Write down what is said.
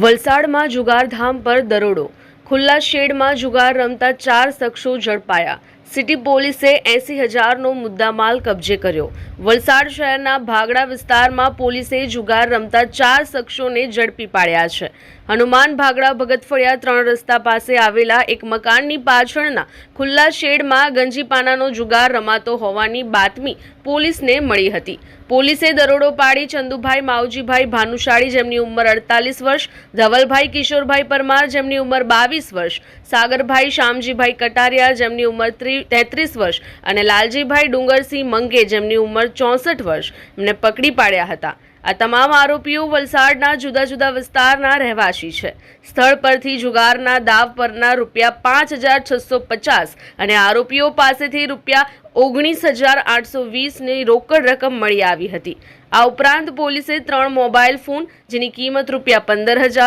વલસાડમાં જુગારધામ પર દરોડો. ખુલ્લા શેડમાં જુગાર રમતા ચાર શખ્સો ઝડપાયા. સિટી પોલીસે એસી હજારનો મુદ્દામાલ કબજે કર્યો. વલસાડ શહેરના ભાગડા વિસ્તારમાં પોલીસે જુગાર રમતા ચાર શખ્સોને ઝડપી પાડ્યા છે. હનુમાન ભાગડા ભગતફળિયા ત્રણ રસ્તા પાસે આવેલા એક મકાનની પાછળના ખુલ્લા શેડમાં ગંજીપાનાનો જુગાર રમાતો હોવાની બાતમી પોલીસને મળી હતી. પોલીસે દરોડો પાડી ચંદુભાઈ, માવજીભાઈ, ભાનુશાળી જેમની ઉંમર અડતાલીસ વર્ષ, ધવલભાઈ, કિશોરભાઈ પરમાર જેમની ઉંમર બાવીસ વર્ષ. સાગરભાઈ શામજીભાઈ કટારિયા જેમની ઉંમર તેત્રીસ વર્ષ અને લાલજીભાઈ ડુંગરસિંહ મંગે જેમની ઉંમર ચોસઠ વર્ષ એમને પકડી પાડ્યા હતા. આ તમામ આરોપીઓ વલસાડના જુદા જુદા વિસ્તારના રહેવાસી છે. સ્થળ પરથી જુગારના દાવ પરના રૂપિયા પાંચ હજાર છસો પચાસ અને આરોપીઓ પાસેથી રૂપિયા ઓગણીસ હજાર આઠસો વીસની રોકડ રકમ મળી આવી હતી. આ ઉપરાંત પોલીસે ત્રણ મોબાઈલ ફોન, જેની કિંમત રૂપિયા પંદર હજાર